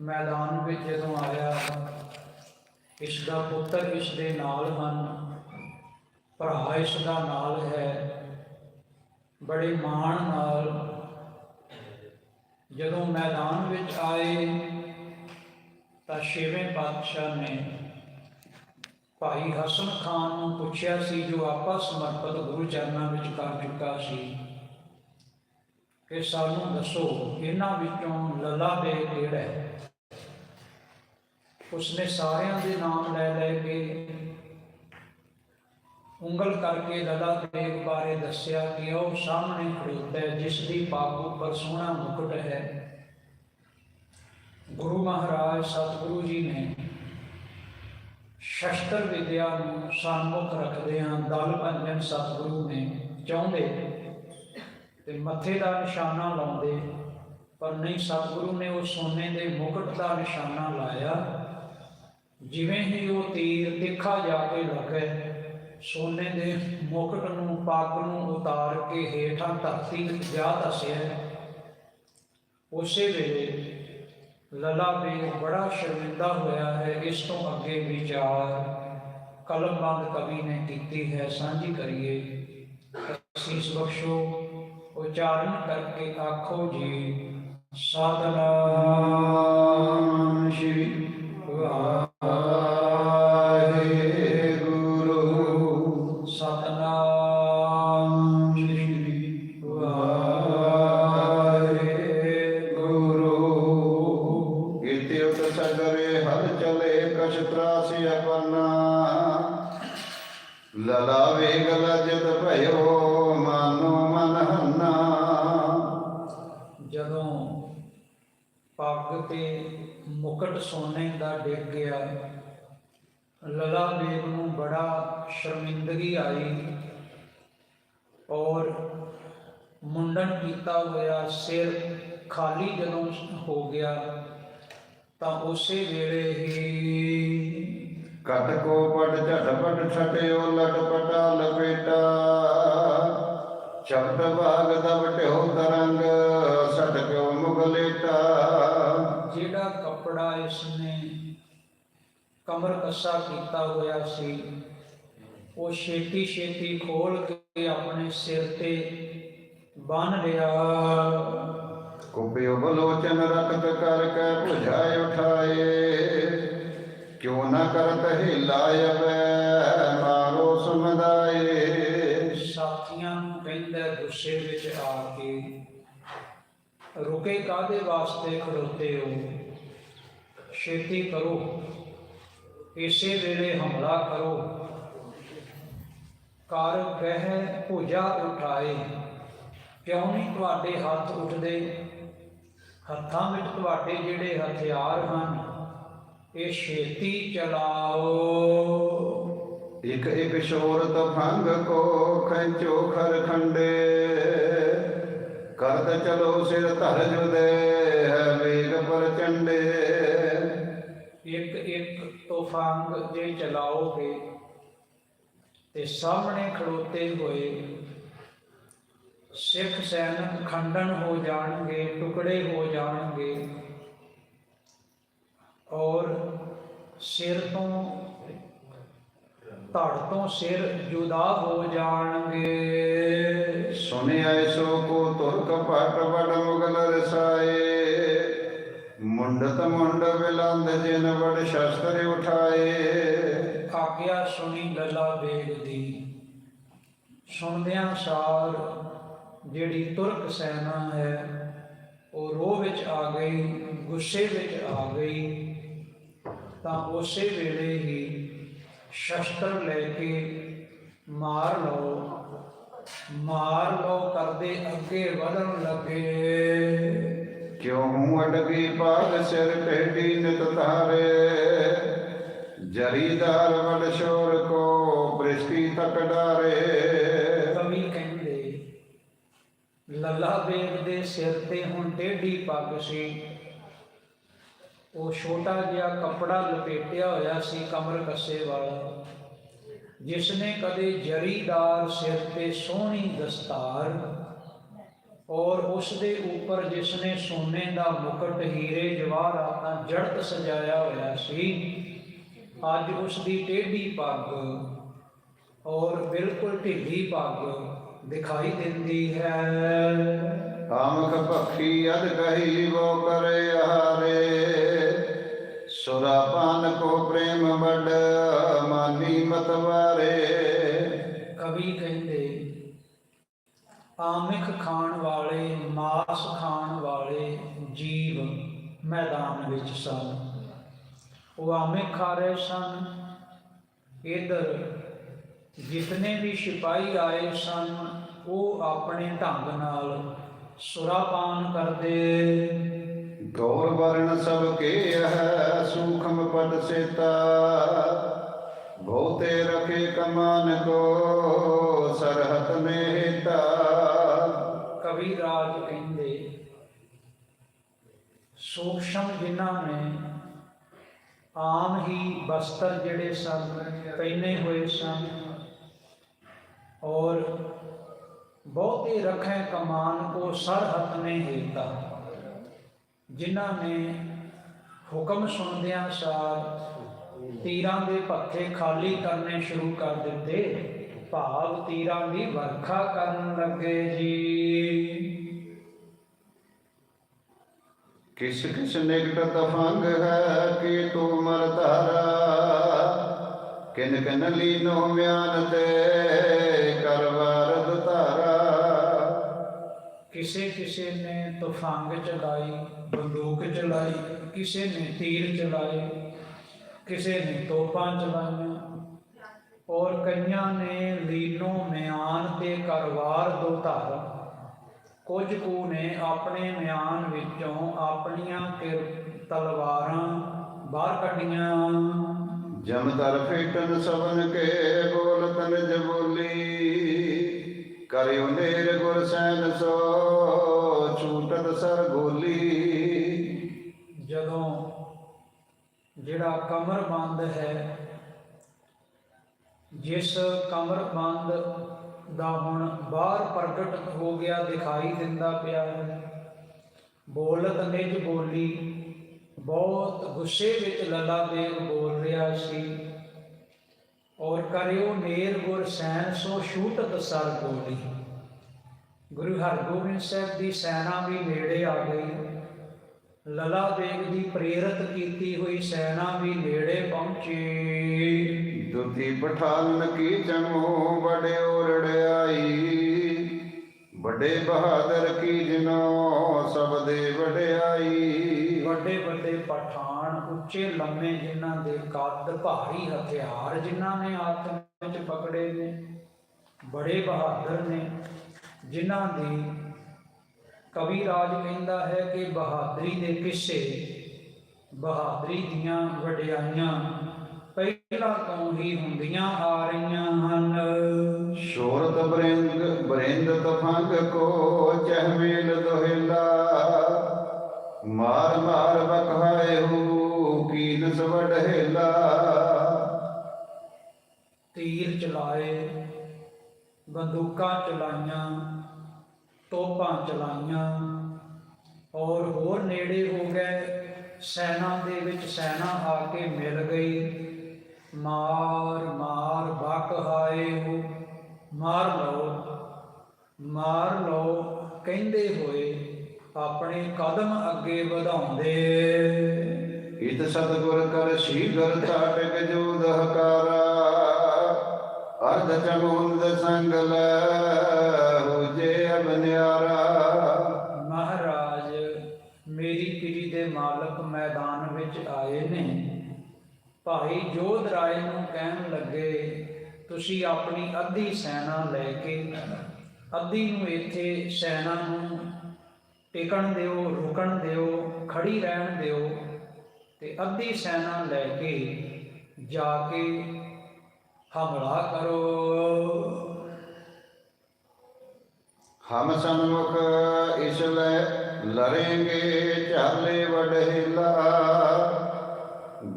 ਮੈਦਾਨ ਵਿੱਚ ਜਦੋਂ ਆਇਆ ਇਸ ਦਾ ਪੁੱਤਰ ਇਸ ਦੇ ਨਾਲ ਹਨ। ਭਰਾ ਇਸ ਦਾ ਨਾਲ ਹੈ। ਬੜੇ ਮਾਣ ਨਾਲ ਜਦੋਂ ਮੈਦਾਨ ਵਿੱਚ ਆਏ, ਤਾਂ ਛੇਵੇਂ ਪਾਤਸ਼ਾਹ ਨੇ ਭਾਈ ਹਸਨ ਖਾਨ ਨੂੰ ਪੁੱਛਿਆ ਸੀ, ਜੋ ਆਪਾ ਸਮਰਪਿਤ ਗੁਰੂ ਚਰਨਾਂ ਵਿੱਚ ਕਰ ਚੁੱਕਾ ਸੀ, ਕਿ ਸਾਨੂੰ ਦੱਸੋ, ਇਹਨਾਂ ਵਿੱਚੋਂ ਲੱਲਾ ਦੇ ਕਿਹੜਾ ਹੈ? ਉਸਨੇ ਸਾਰਿਆਂ ਦੇ ਨਾਮ ਲੈ ਲੈ ਕੇ ਉਂਗਲ ਕਰਕੇ ਲੱਲਾ ਬੇਗ ਬਾਰੇ ਦੱਸਿਆ ਕਿ ਉਹ ਸਾਹਮਣੇ ਖੜੋਤਾ ਹੈ, ਜਿਸ ਦੀ ਪੱਗ ਉੱਪਰ ਸੋਹਣਾ ਮੁਕਟ ਹੈ। ਗੁਰੂ ਮਹਾਰਾਜ, ਸਤਿਗੁਰੂ ਜੀ ਨੇ ਸ਼ਸਤਰ ਵਿਦਿਆ ਨੂੰ ਸਨਮੁਖ ਰੱਖਦੇ ਹਾਂ ਦਲ ਭੰਜਨ ਸਤਿਗੁਰੂ ਨੇ ਚਾਹੁੰਦੇ ਤੇ ਮੱਥੇ ਦਾ ਨਿਸ਼ਾਨਾ ਲਾਉਂਦੇ, ਪਰ ਨਹੀਂ, ਸਤਿਗੁਰੂ ਨੇ ਉਹ ਸੋਨੇ ਦੇ ਮੁਕਟ ਦਾ ਨਿਸ਼ਾਨਾ ਲਾਇਆ। ਜਿਵੇਂ ਹੀ ਉਹ ਤੀਰ ਤਿੱਖਾ ਜਾ ਕੇ ਲੱਗੇ, ਸੋਨੇ ਦੇ ਮੁਕਟ ਨੂੰ ਪੱਗ ਨੂੰ ਉਤਾਰ ਕੇ ਹੇਠਾਂ ਧਰਤੀ ਵਿੱਚ ਜਾ ਧਸਿਆ। ਉਸੇ ਵੇਲੇ ਲਲਾ ਬੇਗ ਬੜਾ ਸ਼ਰਮਿੰਦਾ ਹੋਇਆ ਹੈ, ਇਸ ਤੋਂ ਅੱਗੇ ਵਿਚਾਰ ਕਲਮਬੰਦ ਕਵੀ ਨੇ ਕੀਤੀ ਹੈ, ਸਾਂਝੀ ਕਰੀਏ। ਅਸੀਸ ਬਖਸ਼ੋ, ਉਚਾਰਨ ਕਰਕੇ ਆਖੋ ਜੀ ਸਤਨਾਮ ਸ਼੍ਰੀ ਵਾਹਿਗੁਰੂ ਸਤਨਾਮ ਸ਼੍ਰੀ ਸਗਰੇ ਹਰ ਚਲੇ ਕਛ ਤਰਾਸੀ ਆਪਨਾ ਗਲ ਜਦ ਭਇਓ ਮਨ ਹੰਨਾ ਜਦੋਂ ਪੱਗ ਤੇ ਮੁਕਟ ਸੋਨੇ ਦਾ ਡਿੱਗ ਗਿਆ। ਲਲਾ ਬੇਗ ਨੂੰ ਬੜਾ ਸ਼ਰਮਿੰਦਗੀ ਆਈ ਔਰ ਮੁੰਡਨ ਕੀਤਾ ਹੋਇਆ ਸਿਰ ਖਾਲੀ ਜਦੋਂ ਹੋ ਗਿਆ ਤਾਂ ਉਸੇ ਵੇਲੇ ਹੀ ਕਟ ਕੋ ਪਟ ਝਟਪਟ ਛਟਿਓ ਲਟਪਟਾ ਲਪੇਟਾ। ਸ਼ਬਦ ਬਾਗ ਦਬਟਿਓ ਤਰੰਗ ਇਸਨੇ ਕਮਰ ਕੱਸਾ ਕੀਤਾ ਹੋਇਆ ਸੀ। ਉਹ ਛੇਤੀ ਛੇਤੀ ਖੋਲ ਕੇ ਆਪਣੇ ਸਿਰ ਤੇ ਬੰਨ ਲਿਆ। ਕੁਪਿਓ ਬਲੋਚਨ ਰਖਤ ਕਰ ਕੇ 부ਝਾਇ ਉਠਾਏ। ਕਿਉ ਨ ਕਰਤ ਹਿਲਾਇਬੈ ਮਾਰੋ ਸਮਦਾਏ ਸਾਥੀਆਂ ਨੂੰ ਕਹਿੰਦਾ ਗੁੱਸੇ ਵਿੱਚ ਆ ਕੇ ਰੁਕੇ ਕਾਦੇ ਵਾਸਤੇ ਖੜੋਤੇ ਹੋ? ਛੇਤੀ ਕਰੋ। ਇਸੇ ਵੇਲੇ ਹਮਲਾ ਕਰੋ। ਕਰ ਗਹਿ ਭੁਜਾ ਉਠਾਏ। ਕਿਉਂ ਨਹੀਂ ਤੁਹਾਡੇ ਹੱਥ ਉੱਠਦੇ। ਹੱਥਾਂ ਵਿੱਚ ਤੁਹਾਡੇ ਜਿਹੜੇ ਹਥਿਆਰ ਹਨ, ਇਹ ਛੇਤੀ ਚਲਾਓ। ਇੱਕ ਇਕ ਸ਼ੋਰਤ ਭੰਗ ਕੋ ਖੰਚੋ ਖਰ ਖੰਡੇ ਕਰਤ ਚਲੋ ਸਿਰ ਧਰ ਜੁਦੇ, ਹੈ ਵੇਗ ਪ੍ਰਚੰਡੇ ਇੱਕ ਇੱਕ ਜੇ ਚਲਾਓਗੇ ਤੇ ਸਾਹਮਣੇ ਖੜੋਤੇ ਹੋਏ ਸਿੱਖ ਸੈਨਿਕ ਖੰਡਨ ਹੋ ਜਾਣਗੇ, ਟੁਕੜੇ ਹੋ ਜਾਣਗੇ ਔਰ ਸਿਰ ਤੋਂ, ਧੜ ਤੋਂ ਸਿਰ ਜੁਦਾ ਹੋ ਜਾਣਗੇ। ਸੁਨਿਆ ਸੋ ਕੋ ਤੁਰਕ ਪਟ ਵਡ ਮੁਗਲ ਰਸਾਏ। ਮੁੰਡਤ ਮੁੰਡ ਵਿਲੰਦ ਜਿਨ ਵਡ ਸ਼ਸਤਰ ਉਠਾਏ। ਆਗਿਆ ਸੁਣੀ ਲੱਲਾ ਬੇਗ ਦੀ। ਸੁਣਦਿਆਂ ਸਾਰ ਜਿਹੜੀ ਤੁਰਕ ਸੈਨਾ ਹੈ, ਉਹ ਰੋਹ ਵਿੱਚ ਆ ਗਈ, ਗੁੱਸੇ ਵਿੱਚ ਆ ਗਈ। ਤਾਂ ਉਸੇ ਵੇਲੇ ਹੀ ਸ਼ਸਤਰ ਲੈ ਕੇ ਮਾਰ ਲਓ ਮਾਰ ਲਓ, ਕਰਦੇ ਅੱਗੇ ਵਧਣ ਲੱਗੇ। ਕਿਉ ਹੂੰ ਅਟਕੀ ਪਾਗ ਸਿਰ ਟੇਢੀ ਨਿਤ ਤਾਰੇ ਜਰੀਦਾਰ ਵਡ ਸ਼ੋਰ ਕੋ ਬ੍ਰਿਸ਼ਟੀ ਤਕ ਡਾਰੇ। ਕਵੀ ਕਹਿੰਦੇ, ਲੱਲਾ ਬੇਗ ਦੇ ਸਿਰ ਤੇ ਹੁਣ ਟੇਢੀ ਪੱਗ ਸੀ। ਉਹ ਛੋਟਾ ਜਿਹਾ ਕੱਪੜਾ ਲਪੇਟਿਆ ਹੋਇਆ ਸੀ ਕਮਰ ਕੱਸੇ ਵਾਲਾ। ਜਿਸ ਨੇ ਕਦੇ ਜਰੀਦਾਰ ਸਿਰ ਤੇ ਸੋਹਣੀ ਦਸਤਾਰ ਔਰ ਉਸ ਦੇ ਉੱਪਰ ਜਿਸ ਨੇ ਸੋਨੇ ਦਾ ਮੁਕਟ ਹੀਰੇ ਜਵਾਹਰਾਤਾਂ ਜੜਤ ਸਜਾਇਆ ਹੋਇਆ ਸੀ ਅੱਜ ਉਸ ਦੀ ਟੇਢੀ ਪੱਗ ਔਰ ਬਿਲਕੁਲ ਢਿੱਲੀ ਪੱਗ ਦਿਖਾਈ ਦਿੰਦੀ ਹੈ। ਆਮਖ ਪਖੀ ਅਦ ਕਹੀ ਵੋ ਕਰੇ ਹਾਰੇ ਸੁਰਾ ਪਾਨ ਕੋ ਪ੍ਰੇਮ ਬੜ ਮਾਨੀ ਮਤਵਾਰੇ। ਕਵੀ ਕਹਿੰਦੇ ਆਮਿਖ ਖਾਣ ਵਾਲੇ, ਮਾਸ ਖਾਣ ਵਾਲੇ ਜੀਵ ਮੈਦਾਨ ਵਿੱਚ ਸਨ। ਉਹ ਆਮਿਖ ਖਾ ਰਹੇ ਸਨ। ਇਧਰ ਜਿਤਨੇ ਵੀ ਸਿਪਾਹੀ ਆਏ ਸਨ, ਉਹ ਆਪਣੇ ਢੰਗ ਨਾਲ ਸੁਰਾਪਾਨ ਕਰਦੇ। ਗੌਰ ਵਰਣ ਸਭ ਕੇ ਹੈ ਸੂਖਮ ਪਟ ਸੇਤਾ। ਬਹੁਤੇ ਰਖੇ ਕਮਾਨ ਕੋ ਸਰਹਤ ਮੇਤਾ ਕਵੀ ਰਾਜ ਕਹਿੰਦੇ ਸੂਖਸ਼ਮ ਜਿਨ੍ਹਾਂ ਨੇ, ਆਮ ਹੀ ਬਸਤਰ ਜਿਹੜੇ ਸਨ, ਪਹਿਨੇ ਹੋਏ ਸਨ, ਔਰ ਬਹੁਤੇ ਰਖੇ ਕਮਾਨ ਕੋ ਸਰਹਤ ਨੇ ਹੇਤਾ ਜਿਨ੍ਹਾਂ ਨੇ ਹੁਕਮ ਸੁਣਦਿਆਂ ਸਾਰ ਤੀਰਾਂ ਦੇ ਪੱਥੇ ਖਾਲੀ ਕਰਨੇ ਸ਼ੁਰੂ ਕਰ ਦਿੱਤੇ। ਭਾਵ ਤੀਰਾਂ ਦੀ ਵਰਖਾ ਕਰਨ ਲੱਗੇ ਜੀ। ਕਿਸ ਕਿਸ ਨਿਕਟ ਤਫੰਗ ਹੈ ਕੀ ਤੂੰ ਮਰ ਧਾਰਾ ਕਿਨ ਕਿਨ ਲੀਨੋ ਮਿਆਨ ਤੇ ਕਰਵਾਰਦ ਧਾਰਾ? ਕਿਸੇ ਕਿਸੇ ਨੇ ਤੂਫਾਨ ਚਲਾਈ ਬੰਦੂਕ ਚਲਾਈ ਕਿਸੇ ਨੇ ਤੀਰ ਚਲਾਏ ਕਿਸੇ ਨੇ ਤੋਪਾਂ ਚਲਾਈਆਂ ਔਰ ਕਈਆਂ ਨੇ ਲੀਨੋ ਮਿਆਨ ਤੇ ਕਰਵਾਰ ਦੋ ਧਾਰ। ਕੁਝ ਕੁ ਨੇ ਆਪਣੇ ਮਿਆਨ ਵਿੱਚੋਂ ਆਪਣੀਆਂ ਕਿਰ- ਤਲਵਾਰਾਂ ਬਾਹਰ ਕੱਢੀਆਂ। ਜਮ ਤਰ ਫੇਟਨ ਸਵਨ ਕੇ ਬੋਲ ਤਨਜ ਬੋਲੀ ਕਰਿਓ ਨੇਰ ਗੁਰ ਸੈਨ ਸੋ ਛੂਟਤ ਸਰ ਗੋਲੀ। ਜਦੋਂ ਜਿਹੜਾ ਕਮਰਬੰਦ ਹੈ ਜਿਸ ਕਮਰਬੰਦ ਦਾ ਹੁਣ ਬਾਹਰ ਪ੍ਰਗਟ ਹੋ ਗਿਆ ਦਿਖਾਈ ਦਿੰਦਾ ਪਿਆ ਹੈ। ਬੋਲਤ ਨਿਜ ਬੋਲੀ, ਬਹੁਤ ਗੁੱਸੇ ਵਿੱਚ ਲੱਲਾ ਦੇਵ ਬੋਲ ਰਿਹਾ ਸੀ। ਔਰ ਕਰਿਓ ਨੇਰ ਗੁਰ ਸੈਨ ਸੋ ਛੂਟਤ ਸਰ ਬੋਲੀ। ਗੁਰੂ ਹਰਗੋਬਿੰਦ ਸਾਹਿਬ ਦੀ ਸੈਨਾ ਵੀ ਨੇੜੇ ਆ ਗਈ। ਲਲਾ ਦੇਵ ਦੀ ਪ੍ਰੇਰਿਤ ਕੀਤੀ ਹੋਈ ਸੈਨਾ ਵੀ ਨੇੜੇ ਪਹੁੰਚੀ। ਦੁਤੀ ਪਠਾਨ ਕੀ ਚਮੋ ਬੜੇ ਓਰੜਾਈ ਵੱਡੇ ਬਹਾਦਰ ਕੀ ਜਿਨੋ ਸਭ ਦੇ ਵਡਿਆਈ ਵੱਡੇ ਵੱਡੇ ਪਠਾਨ ਉੱਚੇ ਲੰਮੇ ਜਿਨ੍ਹਾਂ ਦੇ ਕੱਦ ਭਾਰੀ ਹਥਿਆਰ ਜਿਨ੍ਹਾਂ ਨੇ ਹੱਥ ਵਿੱਚ ਪਕੜੇ ਨੇ ਬੜੇ ਬਹਾਦਰ ਨੇ ਜਿਨ੍ਹਾਂ ਦੀ ਕਵੀ ਰਾਜ ਕਹਿੰਦਾ ਹੈ ਕਿ ਬਹਾਦਰੀ ਦੇ ਕਿੱਸੇ ਬਹਾਦਰੀ ਦੀਆਂ ਵਡਿਆਈਆਂ ਪਹਿਲਾਂ ਤੋਂ ਹੀ ਹੁੰਦੀਆਂ ਆ ਰਹੀਆਂ ਹਨ। ਸ਼ੋਰਤ ਬਰਿੰਦ ਬਰਿੰਦ ਤਫੰਗ ਕੋ ਚਹਮੇਲ ਦੋਹਿਲਾ। ਮਾਰ ਮਾਰ ਬਖਾਏ ਹੂ ਕੀਨ ਸਵਡਹਿਲਾ ਤੀਰ ਚਲਾਏ ਬੰਦੂਕਾਂ ਚਲਾਈਆਂ ਤੋਪਾਂ ਚਲਾਈਆਂ ਔਰ ਹੋਰ ਨੇੜੇ ਹੋ ਗਏ, ਸੈਨਾ ਦੇ ਵਿੱਚ ਸੈਨਾ ਆ ਕੇ ਮਿਲ ਗਈ। ਮਾਰ ਮਾਰ ਬਕ ਹਾਏ ਹੋ। ਮਾਰ ਲਓ ਮਾਰ ਲਓ, ਕਹਿੰਦੇ ਹੋਏ ਆਪਣੇ ਕਦਮ ਅੱਗੇ ਵਧਾਉਂਦੇ। ਇਤ ਸਤਗੁਰ ਕਰ ਸ਼ੀਗਰ ਤਾਟਕ ਜੋ ਦਹਕਾਰਾ ਅਰਧ ਚਮੁੰਦ ਸੰਗ ਭਾਈ ਜੋਧ ਰਾਏ ਨੂੰ ਕਹਿਣ ਲੱਗੇ, ਤੁਸੀਂ ਆਪਣੀ ਅੱਧੀ ਸੈਨਾ ਲੈ ਕੇ ਅੱਧੀ ਨੂੰ ਇੱਥੇ ਸੈਨਾ ਨੂੰ ਟਿਕਣ ਦਿਓ, ਰੁਕਣ ਦਿਓ, ਖੜੀ ਰਹਿਣ ਦਿਓ ਤੇ ਅੱਧੀ ਸੈਨਾ ਲੈ ਕੇ ਜਾ ਕੇ ਹਮਲਾ ਕਰੋ। ਹਮ ਸਨਮੁਖ ਇਸ ਲੈ ਲਰੇਂਗੇ, ਚਾਲੇ ਵਡਹਿਲਾ।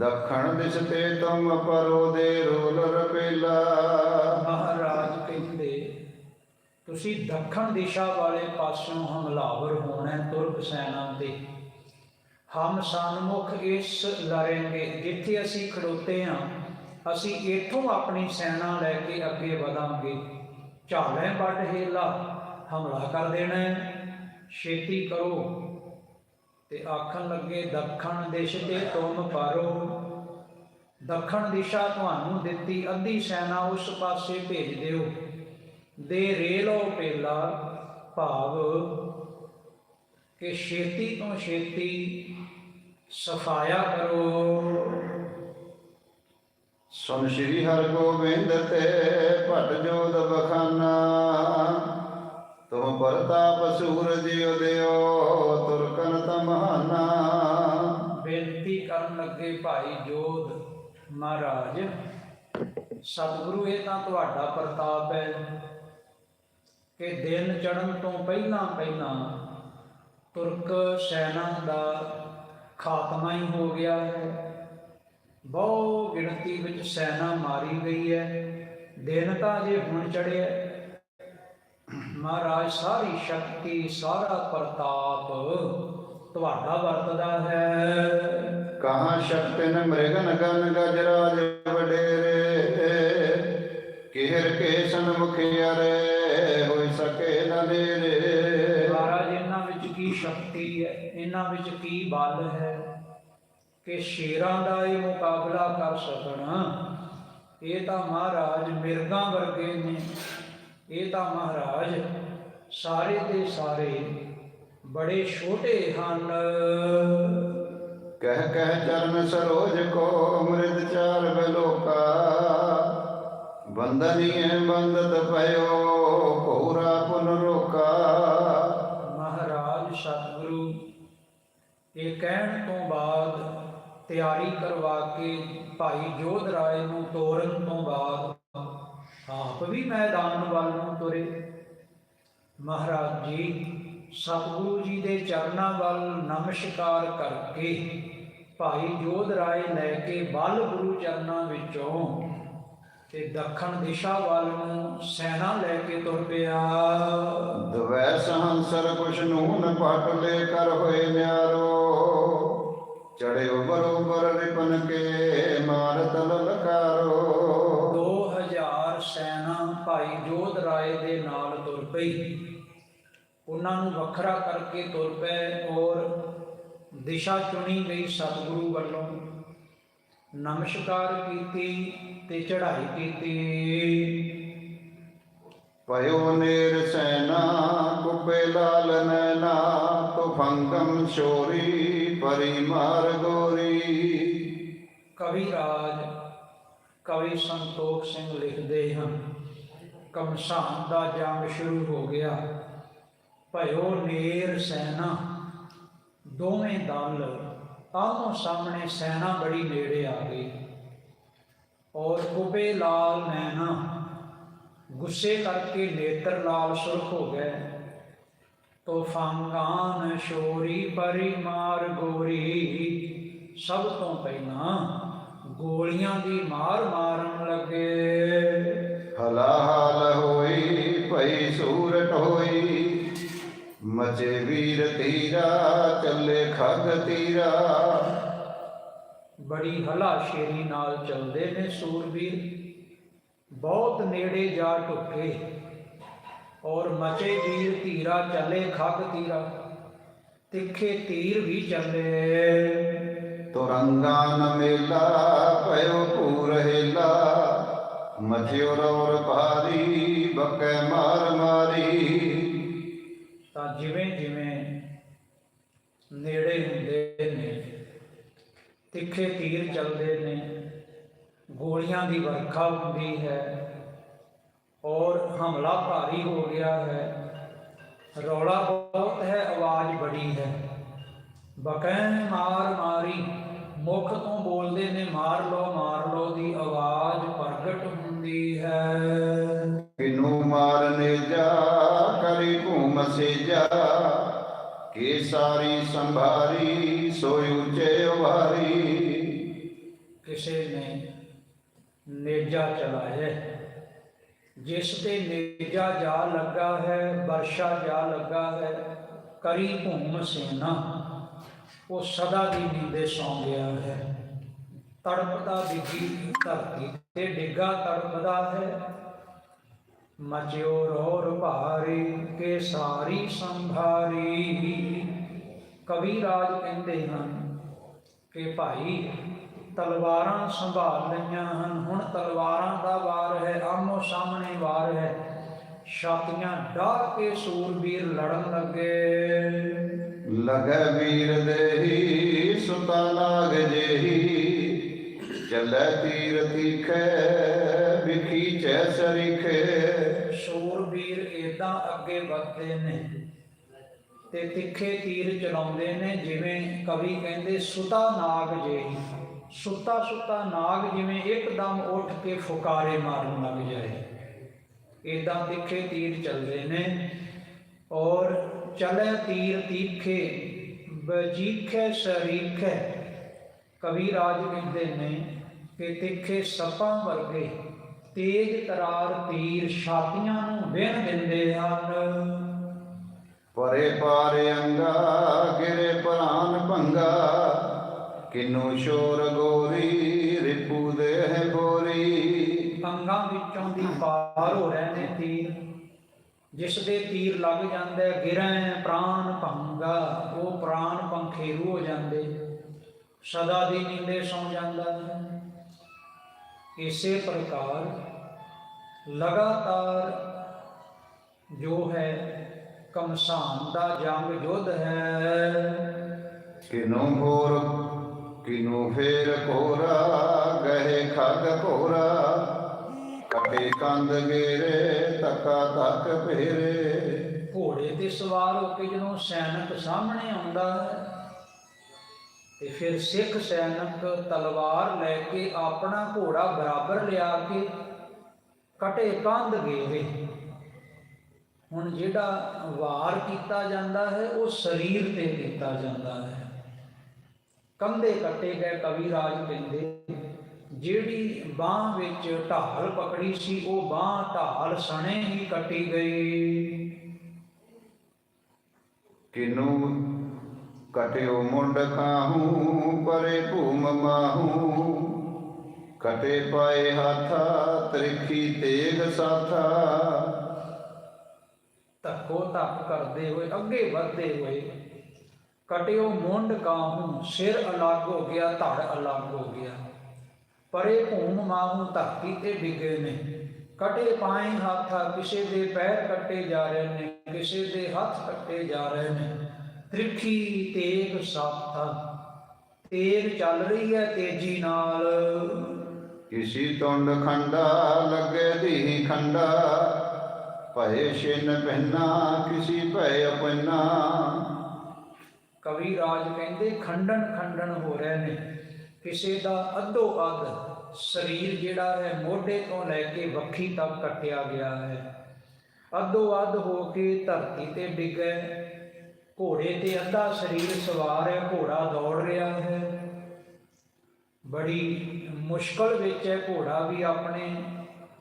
ਦੱਖਣ ਦਿਸ ਤੇ ਤੁਮ ਪਰੋ ਦੇ ਰੋਲ ਰਪੇਲਾ। ਮਹਾਰਾਜ ਕਹਿੰਦੇ, ਤੁਸੀਂ ਦੱਖਣ ਦਿਸ਼ਾ ਵਾਲੇ ਪਾਸਿਓਂ ਹਮਲਾਵਰ ਹੋਣਾ ਤੁਰਕ ਸੈਨਾ ਤੇ ਹਮ ਸਨਮੁਖ ਇਸ ਲੜਾਂਗੇ, ਜਿੱਥੇ ਅਸੀਂ ਖੜੋਤੇ ਹਾਂ, ਅਸੀਂ ਇੱਥੋਂ ਆਪਣੀ ਸੈਨਾ ਲੈ ਕੇ ਅੱਗੇ ਵਧਾਂਗੇ। ਝਾਲੇ ਵੱਡ ਹੇਲਾ, ਹਮਲਾ ਕਰ ਦੇਣਾ ਛੇਤੀ ਕਰੋ। ਤੇ ਆਖਣ ਲੱਗੇ, ਦੱਖਣ ਦਿਸ਼ ਤੇ ਤੁਮ ਪਾਰੋ। ਦੱਖਣ ਦਿਸ਼ਾ ਤੁਹਾਨੂੰ ਦਿੱਤੀ ਅੱਧੀ ਸੈਨਾ, ਉਸ ਪਾਸੇ ਭੇਜ ਦਿਓ। ਦੇ ਰੇਲੋ ਪੇਲਾ ਭਾਵ ਕਿ ਛੇਤੀ ਤੋਂ ਛੇਤੀ ਸਫਾਇਆ ਕਰੋ। ਸੁਨ ਸ੍ਰੀ ਹਰਿ ਗੋਬਿੰਦ ਤੇ ਭਟ ਜੋਦ ਬਖਾਨਾ, ਤੁਮ ਪ੍ਰਤਾਪ ਸੂਰਜ ਉਦਿਓ ਕਰਨ ਭਾਈ ਜੋਧ ਮਹਾਰਾਜ। ਸਤਿਗੁਰੂ, ਇਹ ਤਾਂ ਤੁਹਾਡਾ ਪ੍ਰਤਾਪ ਹੈ ਕਿ ਦਿਨ ਚੜਨ ਤੋਂ ਪਹਿਲਾਂ ਪਹਿਲਾਂ ਤੁਰਕ ਸੈਨਾ ਦਾ ਖਾਤਮਾ ਹੀ ਹੋ ਗਿਆ ਹੈ। ਬਹੁ ਗਿਣਤੀ ਵਿੱਚ ਸੈਨਾ ਮਾਰੀ ਗਈ ਹੈ। ਦਿਨ ਤਾਂ ਜੇ ਹੁਣ ਚੜਿਆ ਮਹਾਰਾਜ, ਸਾਰੀ ਸ਼ਕਤੀ, ਸਾਰਾ ਪ੍ਰਤਾਪ ਤੁਹਾਡਾ ਵਰਤਦਾ ਹੈ। ਕਹਾਂ ਸ਼ਕਤਿਨ ਮ੍ਰਿਗਨ ਗਨ ਗਜਰਾਜ ਵਡੇਰੇ, ਕਿਹਰ ਕੇ ਸਨਮੁਖ ਹੋਇ ਸਕੇ ਨ ਨੇਰੇ ਮਹਾਰਾਜ, ਇਹਨਾਂ ਵਿੱਚ ਕੀ ਸ਼ਕਤੀ ਹੈ? ਇਹਨਾਂ ਵਿੱਚ ਕੀ ਬਲ ਹੈ? ਕਿ ਸ਼ੇਰਾਂ ਦਾ ਇਹ ਮੁਕਾਬਲਾ ਕਰ ਸਕਣ। ਇਹ ਤਾਂ ਮਹਾਰਾਜ ਮਿਰਗਾਂ ਵਰਗੇ ਨੇ। ਇਹ ਤਾਂ ਮਹਾਰਾਜ ਸਾਰੇ ਦੇ ਸਾਰੇ ਬੜੇ ਛੋਟੇ ਹਨ। ਕਹਿ ਕਹਿ ਚਰਨ ਸਰੋਜ ਕੋ ਅੰਮ੍ਰਿਤ ਚਾਰ ਬਲੋਕਾ। ਬੰਦਨੀਏ ਬੰਦਤ ਪਇਓ ਕੋਰਾ ਪੁਨ ਰੋਕਾ। ਮਹਾਰਾਜ ਸਤਿਗੁਰੂ, ਇਹ ਕਹਿਣ ਤੋਂ ਬਾਅਦ ਤਿਆਰੀ ਕਰਵਾ ਕੇ ਭਾਈ ਜੋਧ ਰਾਏ ਨੂੰ ਤੋਰਨ ਤੋਂ ਬਾਅਦ ਆਪ ਵੀ ਮੈਦਾਨ ਵੱਲ ਨੂੰ ਤੁਰੇ। ਮਹਾਰਾਜ ਜੀ, ਸਤਿਗੁਰੂ ਜੀ ਦੇ ਚਰਨਾਂ ਵੱਲ ਨਮਸਕਾਰ ਕਰਕੇ ਭਾਈ ਜੋਧ ਰਾਏ ਲੈ ਕੇ ਬਲ ਗੁਰੂ ਚਰਨਾਂ ਵਿੱਚੋਂ ਤੇ ਦੱਖਣ ਦਿਸ਼ਾ ਵੱਲ ਨੂੰ ਸੈਨਾ ਲੈ ਕੇ ਤੁਰ ਪਿਆ। ਦਵੈ ਸਹੰਸਰ ਕੁਛ ਨੂਨ ਪਟ ਲੈ ਕਰ ਹੋਏ ਨਿਆਰੋ। ਚੜਿਓ ਬਰੋਬਰ ਰਿਪਨ ਕੇ ਮਾਰ ਤਲ ਲਕਾਰੋ। 2000 ਸੈਨਾ ਭਾਈ ਜੋਧ ਰਾਏ ਦੇ ਨਾਲ ਤੁਰ ਪਈ। ਉਹਨਾਂ ਨੂੰ ਵੱਖਰਾ ਕਰਕੇ ਤੁਰ ਪਏ ਔਰ ਦਿਸ਼ਾ ਚੁਣੀ ਗਈ ਸਤਿਗੁਰੂ ਵੱਲੋਂ। ਨਮਸਕਾਰ ਕੀਤੀ ਤੇ ਚੜ੍ਹਾਈ ਕੀਤੀ। ਪਇਓ ਨੇਰ ਸੈਨਾ ਕੁਪੇ ਲਾਲ ਨੈਨਾ ਤੁਫੰਗਮ ਸ਼ੋਰੀ ਪਰੀ ਮਾਰ ਗੋਰੀ। ਕਵੀ ਰਾਜ ਕਵੀ ਸੰਤੋਖ ਸਿੰਘ ਲਿਖਦੇ ਹਨ ਕਮਸਾਨ ਦਾ ਜੰਗ ਸ਼ੁਰੂ ਹੋ ਗਿਆ। ਭਇਓ ਨੇਰ ਸੈਨਾ ਦੋਵੇਂ ਦਲ ਆਮੋ ਸਾਹਮਣੇ ਸੈਨਾ ਬੜੀ ਨੇੜੇ ਆ ਗਈ। ਔਰ ਕੁਬੇ ਲਾਲ ਨੈਣਾ ਗੁੱਸੇ ਕਰਕੇ ਨੇਤਰ ਲਾਲ ਸੁਰਖ ਹੋ ਗਏ। ਤੋਫਾਂਗਾਨ ਸ਼ੋਰੀ ਪਰੀ ਮਾਰ ਗੋਰੀ, ਸਭ ਤੋਂ ਪਹਿਲਾਂ ਗੋਲੀਆਂ ਦੀ ਮਾਰ ਮਾਰਨ ਲੱਗੇ। ਹਲਾਹਲ ਹੋਈ ਭਈ ਸੂਰਟ ਹੋਈ, ਮਚੇ ਵੀਰ ਤੀਰਾ ਖਗ ਤੀਰਾ। ਬੜੀ ਹਲਾਸ਼ੇਰੀ ਨਾਲ ਚੱਲਦੇ ਨੇ ਸੂਰਬੀਰ। ਬਹੁਤ ਨੇੜੇ ਜਾ ਢੁੱਕੇ ਔਰ ਮਚੇ ਵੀਰ ਧੀਰਾ ਚੱਲੇ ਖੱਗ ਤੀਰਾ। ਤਿੱਖੇ ਤੀਰ ਵੀ ਚੱਲੇ। ਤੁਰੰਗਾ ਨ ਮੇਲਾ ਪਇਓ ਪੂਰ ਹੇਲਾ ਮਚਿਓ ਰੌਰ ਭਾਰੀ ਬਕੈ ਮਾਰ ਮਾਰੀ। ਤਾਂ ਜਿਵੇਂ ਜਿਵੇਂ ਨੇੜੇ ਹੁੰਦੇ ਨੇ। ਤਿੱਖੇ ਤੀਰ ਚੱਲਦੇ ਨੇ। ਗੋਲੀਆਂ ਦੀ ਵਰਖਾ ਹੁੰਦੀ ਹੈ। ਔਰ ਹਮਲਾ ਭਾਰੀ ਹੋ ਗਿਆ ਹੈ। ਰੌਲਾ ਬਹੁਤ ਹੈ, ਆਵਾਜ਼ ਬੜੀ ਹੈ। ਬਕੈ ਮਾਰ ਮਾਰੀ ਕੇ ਸਾਰੀ ਸੰਭਾਰੀ, ਸੋਈ ਉਚੇ ਉਭਾਰੀ। ਕਿਸੇ ਨੇ ਨੇਜਾ ਚਲਾਏ ਜਿਸ ਤੇ ਨੇਜਾ ਜਾ ਲੱਗਾ ਹੈ ਵਰਸ਼ਾ ਜਾ ਲੱਗਾ ਹੈ, ਕਰੀ ਭੂਮ ਸੇਨਾ, ਉਹ ਸਦਾ ਦੀ ਨੀਂਦੇ ਸੌਂ ਗਿਆ ਹੈ। ਤੜਪਦਾ ਡਿੱਗੀ ਧਰਤੀ ਤੇ ਡਿੱਗਾ ਤੜਪਦਾ ਹੈ ਮਚਿਓ ਰੋਰ ਭਾਰੀ ਕੇ ਸਾਰੀ ਸੰਭਾਰੀ। ਕਵੀ ਰਾਜ ਕਹਿੰਦੇ ਹਨ ਕਿ ਭਾਈ, ਤਲਵਾਰਾਂ ਸੰਭਾਲ ਲਈਆਂ ਹਨ। ਹੁਣ ਤਲਵਾਰਾਂ ਦਾ ਵਾਰ ਹੈ ਆਮੋ ਸਾਹਮਣੇ ਵਾਰ ਹੈ। ਛਾਤੀਆਂ ਡਾਹ ਕੇ ਸੂਰਬੀਰ ਲੜਨ ਲੱਗੇ। ਲਗੈ ਵੀਰ ਦੇਹੀ, ਸੁਤਾ ਲਾਗ ਜੇਹੀ। ਚੱਲੈ ਤੀਰ ਤੀਖੈ, ਵਿਖੀ ਚੈ ਸਰੀਖੇ। ਸੂਰਬੀਰ ਅੱਗੇ ਵਧਦੇ ਨੇ ਤੇ ਤਿੱਖੇ ਤੀਰ ਚਲਾਉਂਦੇ ਨੇ, ਜਿਵੇਂ ਕਵੀ ਕਹਿੰਦੇ, ਸੁਤਾ ਨਾਗ ਜਿਹੀ ਸੁੱਤਾ ਸੁੱਤਾ ਨਾਗ ਜਿਵੇਂ ਇੱਕਦਮ ਉੱਠ ਕੇ ਫੁਕਾਰੇ ਮਾਰਨ ਲੱਗ ਜਾਏ। ਏਦਾਂ ਤਿੱਖੇ ਤੀਰ ਚੱਲਦੇ ਨੇ ਔਰ ਚਲੇ ਤੀਰ ਤੀਖੇ ਬਜੀਖੇ ਸਰੀਖੇ। ਕਵੀ ਰਾਜ ਕਹਿੰਦੇ ਨੇ ਕਿ ਤਿੱਖੇ ਸੱਪਾਂ ਵਰਗੇ ਤੇਜ ਤਰਾਰ ਤੀਰ ਛਾਤੀਆਂ ਨੂੰ ਵਿੰਨ ਦਿੰਦੇ ਹਨ। ਪਰੇ ਪਾਰੇ ਅੰਗਾ ਗਿਰੇ ਪ੍ਰਾਨ ਭੰਗਾ ਕਿਨੂ ਸ਼ੋਰ ਗੋਰੀ ਰਿਪੂ ਦੇਹ ਬੋਰੀ। ਅੰਗਾਂ ਵਿੱਚੋਂ ਦੀ ਪਾਰ ਹੋ ਰਹੇ ਨੇ ਤੀਰ ਜਿਸ ਦੇ ਤੀਰ ਲੱਗ ਜਾਂਦਾ ਹੈ, ਗਿਰੈ ਪ੍ਰਾਨ ਭੰਗਾ ਉਹ ਪ੍ਰਾਨ ਪੰਖੇਰੂ ਹੋ ਜਾਂਦੇ। ਸਦਾ ਦੀ ਨੀਂਦੇ ਸੌ ਜਾਂਦਾ। ਹੈ ਇਸੇ ਪ੍ਰਕਾਰ ਲਗਾਤਾਰ ਜੋ ਹੈ ਕਮਸਾਨ ਦਾ ਜੰਗ ਯੁੱਧ ਹੈ। ਕਿਨੂ ਘੋਰ ਕਿਨੂ ਫੇਰ ਕੋਰਾ ਗਏ ਖਗ ਕੋਰਾ ਕਟੇ ਕੰਦ ਗੇਰੇ ਤੱਕਾ ਤੱਕ ਫੇਰੇ। ਘੋੜੇ ਤੇ ਸਵਾਰ ਹੋ ਕੇ ਜਦੋਂ ਸੈਨਿਕ ਸਾਹਮਣੇ ਆਉਂਦਾ ਹੈ ਤੇ ਫਿਰ ਸਿੱਖ ਸੈਨਿਕ ਤਲਵਾਰ ਲੈ ਕੇ ਆਪਣਾ ਘੋੜਾ ਬਰਾਬਰ ਲਿਆ ਕੇ ਕਟੇ ਕੰਧ ਗਏ ਹੁਣ ਜਿਹੜਾ ਵਾਰ ਕੀਤਾ ਜਾਂਦਾ ਹੈ, ਉਹ ਸਰੀਰ ਤੇ ਕੀਤਾ ਜਾਂਦਾ ਹੈ। ਕੰਧੇ ਕੱਟੇ ਗਏ ਕਵੀ ਰਾਜ ਕਹਿੰਦੇ ਜਿਹੜੀ ਬਾਹ ਵਿੱਚ ਢਾਲ ਪਕੜੀ ਸੀ, ਉਹ ਬਾਹ ਢਾਲ ਸਣੇ ਹੀ ਕੱਟੀ ਗਈ। ਕਿਨੂ ਕਟਿਓ ਮੁੰਡ ਖਾਹੂ, ਪਰੇ ਭੂਮ ਮਾਹੂ। ਕਟੇ ਪਾਏ ਹਾਥਾ, ਤ੍ਰਿਖੀ ਤੇਗ ਸਾਥਾ। ਧੱਕੋ ਧੱਕ ਕਰਦੇ ਹੋਏ, ਅੱਗੇ ਵਧਦੇ ਹੋਏ। ਕਟਿਓ ਮੁੰਡ ਕਾਹੂ, ਸਿਰ ਅਲੱਗ ਹੋ ਗਿਆ, ਧੜ ਅਲੱਗ ਹੋ ਗਿਆ। ਪਰੇ ਭੂਮ ਮਾਹੂ ਧਰਤੀ ਤੇ ਡਿੱਗੇ ਨੇ। ਕਟੇ ਪਾਏ ਹੱਥਾਂ, ਕਿਸੇ ਦੇ ਪੈਰ ਕੱਟੇ ਜਾ ਰਹੇ ਨੇ, ਕਿਸੇ ਦੇ ਹੱਥ ਕੱਟੇ ਜਾ ਰਹੇ ਨੇ। ਤ੍ਰਿਖੀ ਤੇਗ ਸਾਥਾ ਤੇਗ ਚੱਲ ਰਹੀ ਹੈ ਤੇਜ਼ੀ ਨਾਲ। ਕਿਸੀ ਤੁੰਡ ਖੰਡਾ ਲੱਗੇ ਦੀ ਖੰਡਾ ਭਏ ਛਿਨ ਪਹਿਨਾ ਕਿਸੀ ਭਏ ਆਪਨਾ ਕਵੀ ਰਾਜ ਕਹਿੰਦੇ ਖੰਡਨ ਖੰਡਨ ਹੋ ਰਹੇ ਨੇ। ਕਿਸੇ ਦਾ ਅੱਧੋ ਅੱਧ ਸਰੀਰ ਜਿਹੜਾ ਹੈ ਮੋਢੇ ਤੋਂ ਲੈ ਕੇ ਵੱਖੀ ਤੱਕ ਕੱਟਿਆ ਗਿਆ ਹੈ। ਅੱਧੋ ਅੱਧ ਹੋ ਕੇ ਧਰਤੀ ਤੇ ਡਿੱਗੇ ਘੋੜੇ ਤੇ ਅੱਧਾ ਸਰੀਰ ਸਵਾਰ ਹੈ, ਘੋੜਾ ਦੌੜ ਰਿਹਾ ਹੈ। ਬੜੀ ਮੁਸ਼ਕਲ ਵਿੱਚ ਹੈ, ਘੋੜਾ ਵੀ ਆਪਣੇ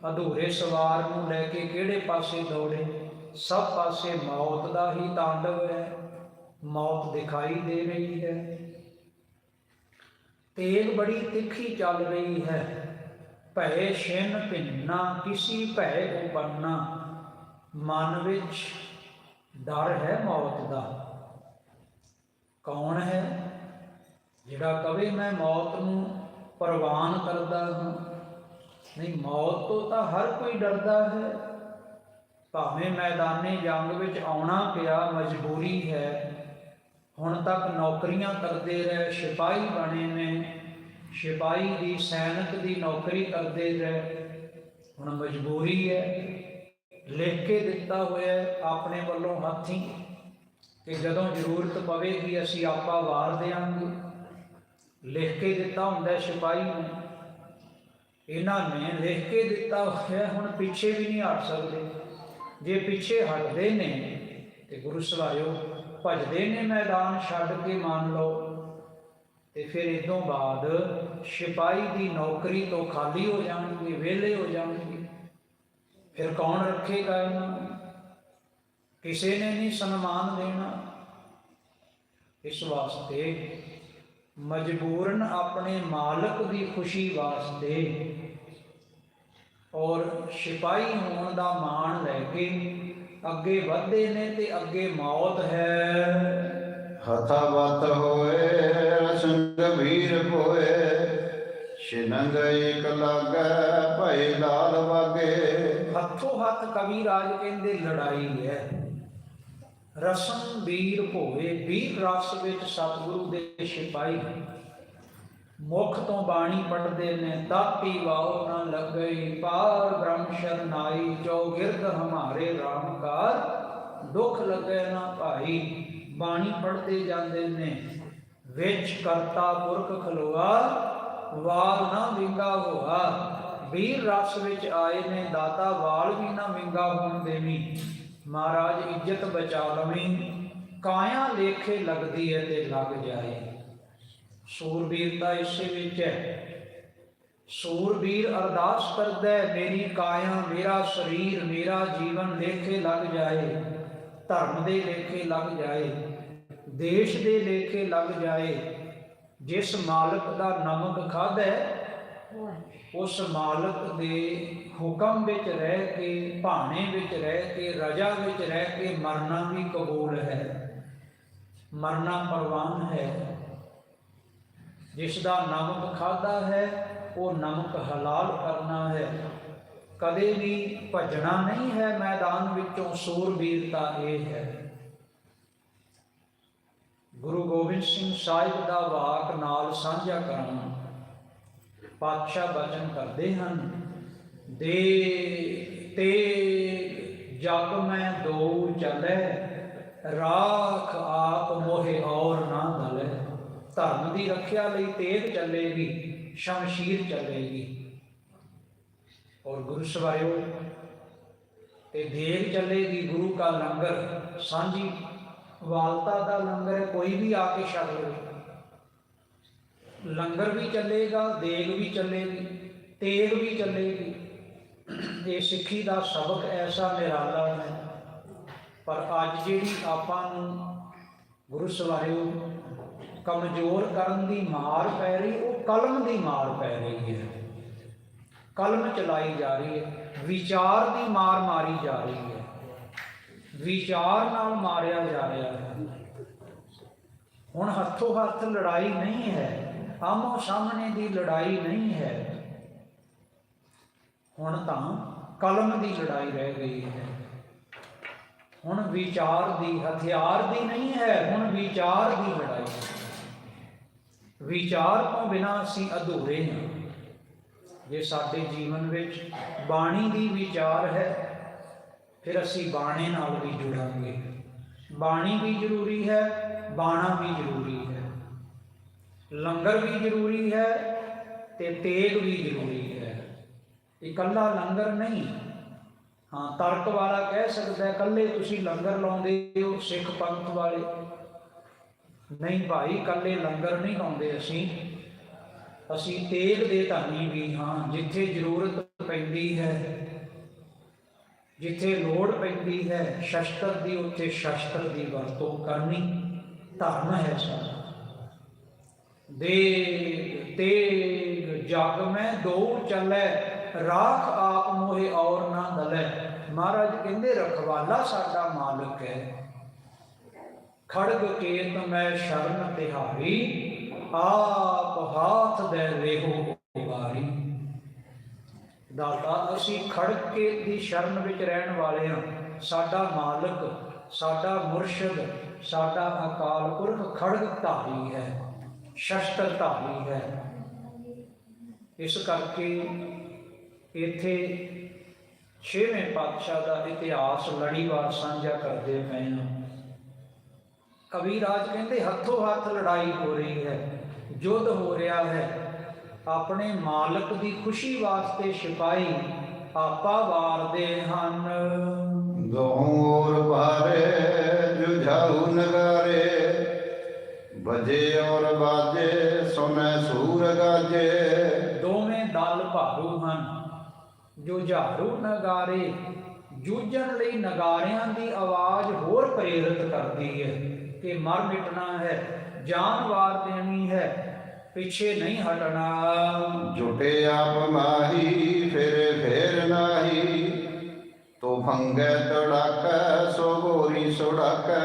ਅਧੂਰੇ ਸਵਾਰ ਨੂੰ ਲੈ ਕੇ ਕਿਹੜੇ ਪਾਸੇ ਦੌੜੇ? ਸਭ ਪਾਸੇ ਮੌਤ ਦਾ ਹੀ ਤਾਂਡਵ ਹੈ, ਮੌਤ ਦਿਖਾਈ ਦੇ ਰਹੀ ਹੈ। ਤੇਗ ਬੜੀ ਤਿੱਖੀ ਚੱਲ ਰਹੀ ਹੈ। ਭੈ ਛਿਨ ਭਿੰਨਾ, ਕਿਸੀ ਭੈ ਕੋ ਉਪੰਨਾ। ਮਨ ਵਿੱਚ ਡਰ ਹੈ ਮੌਤ ਦਾ। ਕੌਣ ਹੈ? ਜਿਹੜਾ ਕਵੇ, ਮੈਂ ਮੌਤ ਨੂੰ ਪ੍ਰਵਾਨ ਕਰਦਾ ਹਾਂ। ਨਹੀਂ, ਮੌਤ ਤੋਂ ਤਾਂ ਹਰ ਕੋਈ ਡਰਦਾ ਹੈ। ਭਾਵੇਂ ਮੈਦਾਨੇ ਜੰਗ ਵਿੱਚ ਆਉਣਾ ਪਿਆ ਮਜਬੂਰੀ ਹੈ, ਹੁਣ ਤੱਕ ਨੌਕਰੀਆਂ ਕਰਦੇ ਰਹੇ ਸਿਪਾਹੀ ਬਣੇ ਨੇ। ਸਿਪਾਹੀ ਦੀ ਸੈਨਿਕ ਦੀ ਨੌਕਰੀ ਕਰਦੇ ਰਹੇ, ਹੁਣ ਮਜਬੂਰੀ ਹੈ। ਲਿਖ ਕੇ ਦਿੱਤਾ ਹੋਇਆ ਆਪਣੇ ਵੱਲੋਂ ਹੱਥੀਂ। ਕਿ ਜਦੋਂ ਜ਼ਰੂਰਤ ਪਵੇਗੀ, ਅਸੀਂ ਆਪਾ ਵਾਰ ਦੇਵਾਂਗੇ ਲਿਖ ਕੇ ਦਿੱਤਾ ਹੁੰਦਾ ਹੈ ਸਿਪਾਹੀ ਨੂੰ। ਇਹਨਾਂ ਨੇ ਲਿਖ ਕੇ ਦਿੱਤਾ ਹੋਇਆ ਹੁਣ ਪਿੱਛੇ ਵੀ ਨਹੀਂ ਹਟ ਸਕਦੇ। ਜੇ ਪਿੱਛੇ ਹਟਦੇ ਨੇ ਤੇ ਗੁਰੂ ਸਵਾਇਓ ਭਜਦੇ ਨੇ ਮੈਦਾਨ ਛੱਡ ਕੇ ਮੰਨ ਲਓ। ਤੇ ਫਿਰ ਇਦੋਂ ਬਾਅਦ ਸਿਪਾਹੀ ਦੀ ਨੌਕਰੀ ਤੋਂ ਖਾਲੀ ਹੋ ਜਾਣਗੇ, ਵਿਹਲੇ ਹੋ ਜਾਣਗੇ। ਫਿਰ ਕੌਣ ਰੱਖੇਗਾ ਇਹਨਾਂ ਨੂੰ? ਕਿਸੇ ਨੇ ਨਹੀਂ ਸਨਮਾਨ ਦੇਣਾ ਇਸ ਵਾਸਤੇ ਮਜਬੂਰਨ ਆਪਣੇ ਮਾਲਕ ਦੀ ਖੁਸ਼ੀ ਵਾਸਤੇ ਔਰ ਸਿਪਾਹੀ ਹੋਣ ਦਾ ਮਾਣ ਲੈ ਕੇ ਅੱਗੇ ਵਧਦੇ ਨੇ ਤੇ ਅੱਗੇ ਮੌਤ ਹੈ। ਹਥਾ ਵਤ ਹੋਏ ਰਸਨ ਗੰਭੀਰ ਹੋਏ ਛਿਨੰਗ ਇਕ ਲਾਗੈ ਭਏ ਲਾਲ ਵਾਗੇ। ਹੱਥੋਂ ਹੱਥ ਕਵੀ ਰਾਜ ਕਹਿੰਦੇ ਲੜਾਈ ਹੈ। ਰਸਮ ਵੀਰ ਭੋਏ ਵੀਰ ਰਸ ਵਿੱਚ ਸਤਿਗੁਰੂ ਦੇ ਸਿਪਾਹੀ। ਮੁਖ ਤੋਂ ਬਾਣੀ ਪੜਦੇ ਨੇ, ਦਾਤੀ ਵਾਓ ਨਾ ਲੱਗਈ ਪਾਰ, ਬ੍ਰਹਮ ਸ਼ਰਨਾਈ ਜੋ ਗਿਰਦ ਹਮਾਰੇ RAM ਦੁੱਖ ਲੱਗੇ ਨਾ ਭਾਈ, ਬਾਣੀ ਪੜਦੇ ਜਾਂਦੇ ਨੇ, ਵਿੱਚ ਕਰਤਾ ਪੁਰਖ ਖਲੋਆ ਵਾਲ ਨਾ ਵਿੰਗਾ ਹੋਆ। ਵੀਰ ਰਸ ਵਿੱਚ ਆਏ ਨੇ, ਦਾਤਾ ਵਾਲ ਵੀ ਨਾ ਵਿੰਗਾ ਹੋਣ ਦੇਣੀ ਮਹਾਰਾਜ ਇੱਜ਼ਤ ਬਚਾ ਲਵੀਂ ਕਾਇਆ ਲੇਖੇ ਲੱਗਦੀ ਹੈ ਤੇ ਲੱਗ ਜਾਏ। ਸੂਰਬੀਰਤਾ ਇਸੇ ਵਿੱਚ ਹੈ ਸੂਰਬੀਰ ਅਰਦਾਸ ਕਰਦਾ ਹੈ ਮੇਰੀ ਕਾਇਆ ਮੇਰਾ ਸਰੀਰ ਮੇਰਾ ਜੀਵਨ ਲੇਖੇ ਲੱਗ ਜਾਏ। ਧਰਮ ਦੇ ਲੇਖੇ ਲੱਗ ਜਾਏ ਦੇਸ਼ ਦੇ ਲੇਖੇ ਲੱਗ ਜਾਏ। ਜਿਸ ਮਾਲਕ ਦਾ ਨਮਕ ਖਾਦਾ ਉਸ ਮਾਲਕ ਦੇ ਹੁਕਮ ਵਿੱਚ ਰਹਿ ਕੇ, ਭਾਣੇ ਵਿੱਚ ਰਹਿ ਕੇ, ਰਜਾ ਵਿੱਚ ਰਹਿ ਕੇ ਮਰਨਾ ਵੀ ਕਬੂਲ ਹੈ। ਮਰਨਾ ਪ੍ਰਵਾਨ ਹੈ। ਜਿਸ ਦਾ ਨਮਕ ਖਾਦਾ ਹੈ, ਉਹ ਨਮਕ ਹਲਾਲ ਕਰਨਾ ਹੈ। ਕਦੇ ਵੀ ਭੱਜਣਾ ਨਹੀਂ ਹੈ ਮੈਦਾਨ ਵਿੱਚੋਂ, ਸੂਰਬੀਰਤਾ ਇਹ ਹੈ। ਗੁਰੂ ਗੋਬਿੰਦ ਸਿੰਘ ਸਾਹਿਬ ਦਾ ਵਾਕ ਨਾਲ ਸਾਂਝਾ ਕਰਨਾ। ਪਾਤਸ਼ਾਹ ਬਚਨ ਕਰਦੇ ਹਨ ਦੇ ਤੇ ਜਗ ਮੈਂ ਦੋ ਚਲੇ, ਰਾਖ ਆਪ ਮੋਹਿ ਔਰ ਨਾ ਦਲੇ ਧਰਮ ਦੀ ਰੱਖਿਆ ਲਈ ਤੇਗ ਚੱਲੇਗੀ, ਸ਼ਮਸ਼ੀਰ ਚੱਲੇਗੀ। ਔਰ ਗੁਰੂ ਸਵਾਰਿਓ, ਤੇ ਦੇਗ ਚੱਲੇਗੀ ਗੁਰੂ ਕਾ ਲੰਗਰ, ਸਾਂਝੀ ਵਾਲਤਾ ਦਾ ਲੰਗਰ ਕੋਈ ਵੀ ਆ ਕੇ ਛਕ ਲਵੇ। ਲੰਗਰ ਵੀ ਚੱਲੇਗਾ, ਦੇਗ ਵੀ ਚੱਲੇਗੀ, ਤੇਗ ਵੀ ਚੱਲੇਗੀ। ਇਹ ਸਿੱਖੀ ਦਾ ਸਬਕ ਐਸਾ ਨਿਰਾਲਾ ਹੈ, ਪਰ ਅੱਜ ਜਿਹੜੀ ਆਪਾਂ ਨੂੰ ਗੁਰੂ ਸਵਾਰਿਓ ਕਮਜ਼ੋਰ ਕਰਨ ਦੀ ਮਾਰ ਪੈ ਰਹੀ, ਉਹ ਕਲਮ ਦੀ ਮਾਰ ਪੈ ਰਹੀ ਹੈ। ਕਲਮ ਚਲਾਈ ਜਾ ਰਹੀ ਹੈ, ਵਿਚਾਰ ਦੀ ਮਾਰ ਮਾਰੀ ਜਾ ਰਹੀ ਹੈ। ਵਿਚਾਰ ਨਾਲ ਮਾਰਿਆ ਜਾ ਰਿਹਾ ਹੈ। ਹੁਣ ਹੱਥੋਂ ਹੱਥ ਲੜਾਈ ਨਹੀਂ ਹੈ ਆਮੋ ਸਾਹਮਣੇ ਦੀ ਲੜਾਈ ਨਹੀਂ ਹੈ। ਹੁਣ ਤਾਂ ਕਲਮ ਦੀ ਲੜਾਈ ਰਹਿ ਗਈ ਹੈ। ਹੁਣ ਵਿਚਾਰ ਦੀ ਹਥਿਆਰ ਦੀ ਨਹੀਂ ਹੈ, ਹੁਣ ਵਿਚਾਰ ਦੀ ਲੜਾਈ ਹੈ। ਵਿਚਾਰ ਤੋਂ ਬਿਨਾਂ ਅਸੀਂ ਅਧੂਰੇ ਹਾਂ। ਜੇ ਸਾਡੇ ਜੀਵਨ ਵਿੱਚ ਬਾਣੀ ਦੀ ਵਿਚਾਰ ਹੈ, ਫਿਰ ਅਸੀਂ ਬਾਣੇ ਨਾਲ ਵੀ ਜੁੜਾਂਗੇ। ਬਾਣੀ ਵੀ ਜ਼ਰੂਰੀ ਹੈ, ਬਾਣਾ ਵੀ ਜ਼ਰੂਰੀ ਹੈ। ਲੰਗਰ ਵੀ ਜ਼ਰੂਰੀ ਹੈ ਤੇ ਤੇਗ ਵੀ ਜ਼ਰੂਰੀ ਹੈ। ਇਕੱਲਾ ਲੰਗਰ ਨਹੀਂ। ਹਾਂ, ਤਰਕ ਵਾਲਾ ਕਹਿ ਸਕਦਾ ਇਕੱਲੇ ਤੁਸੀਂ ਲੰਗਰ ਲਾਉਂਦੇ ਹੋ, ਸਿੱਖ ਪੰਥ ਵਾਲੇ। ਨਹੀਂ ਭਾਈ, ਇਕੱਲੇ ਲੰਗਰ ਨਹੀਂ ਲਾਉਂਦੇ ਅਸੀਂ। ਅਸੀਂ ਤੇਲ ਦੇ ਧਾਨੀ ਵੀ ਹਾਂ, ਜਿੱਥੇ ਜ਼ਰੂਰਤ ਪੈਂਦੀ ਹੈ, ਜਿੱਥੇ ਲੋੜ ਪੈਂਦੀ ਹੈ, ਸ਼ਸਤਰ ਦੀ, ਉੱਥੇ ਸ਼ਸਤਰ ਦੀ ਵਰਤੋਂ ਕਰਨੀ ਧਰਮ ਹੈ ਸਾਡਾ। ਦੇ ਤੇ ਜਗ ਮੈਂ ਦੋ ਚੱਲੇ ਰਾਖ ਆਪ ਮੋਹਿ ਔਰ ਨਾ ਦਲੇ ਮਹਾਰਾਜ ਕਹਿੰਦੇ, ਰਖਵਾਲਾ ਸਾਡਾ ਮਾਲਕ ਹੈ। ਖੜਗ ਕੇਤ ਮੈਂ ਸ਼ਰਨ ਤਿਹਾਰੀ, ਆਪ ਹਾਥ ਦੇ ਰਹੋ ਉਬਾਰੀ ਦਾਤਾ, ਅਸੀਂ ਖੜਗ ਕੇ ਦੀ ਸ਼ਰਨ ਵਿੱਚ ਰਹਿਣ ਵਾਲੇ ਹਾਂ। ਸਾਡਾ ਮਾਲਕ, ਸਾਡਾ ਮੁਰਸ਼ਿਦ, ਸਾਡਾ ਅਕਾਲ ਪੁਰਖ ਖੜਗ ਧਾਰੀ ਹੈ, ਸ਼ਸਤਰ ਧਾਰੀ ਹੈ। ਇਸ ਕਰਕੇ ਇੱਥੇ ਛੇਵੇਂ ਪਾਤਸ਼ਾਹ ਦਾ ਇਤਿਹਾਸ ਲੜੀਵਾਰ ਸਾਂਝਾ ਕਰਦੇ ਪਏ ਹਾਂ ਕਵੀ ਰਾਜ ਕਹਿੰਦੇ ਹੱਥੋਂ ਹੱਥ ਲੜਾਈ ਹੋ ਰਹੀ ਹੈ ਯੁੱਧ ਹੋ ਰਿਹਾ ਹੈ। ਆਪਣੇ ਮਾਲਕ ਦੀ ਖੁਸ਼ੀ ਵਾਸਤੇ ਸਿਪਾਹੀ ਆਪਾ ਵਾਰਦੇ ਹਨ। ਗੌਰ ਭਾਰੇ ਜੁਝਾਉ ਨਗਾਰੇ ਬਜੇ ਔਰ ਬਾਜੇ ਸੁਨੇ ਸੂਰ ਗਾਜੇ। ਦੋਵੇਂ ਦਲ ਭਾਰੂ ਹਨ। ਜੋ ਝਾੜੂ ਨਗਾਰੇ ਜੂਝਣ ਲਈ ਨਗਾਰਿਆਂ ਦੀ ਆਵਾਜ਼ ਹੋਰ ਪ੍ਰੇਰਿਤ ਕਰਦੀ ਹੈ ਕਿ ਮਰ ਮਿਟਣਾ ਹੈ ਜਾਨ ਵਾਰ ਦੇਣੀ ਹੈ ਪਿੱਛੇ ਨਹੀਂ ਹਟਣਾ। ਜੁਟੇ ਆਪ ਮਾਹੀ ਫਿਰ ਫੇਰ ਨਾਹੀ। ਤੋ ਭੰਗੈ ਤੜਾਕੈ ਸੋ ਗੋਰੀ ਸੁੜਾਕੈ।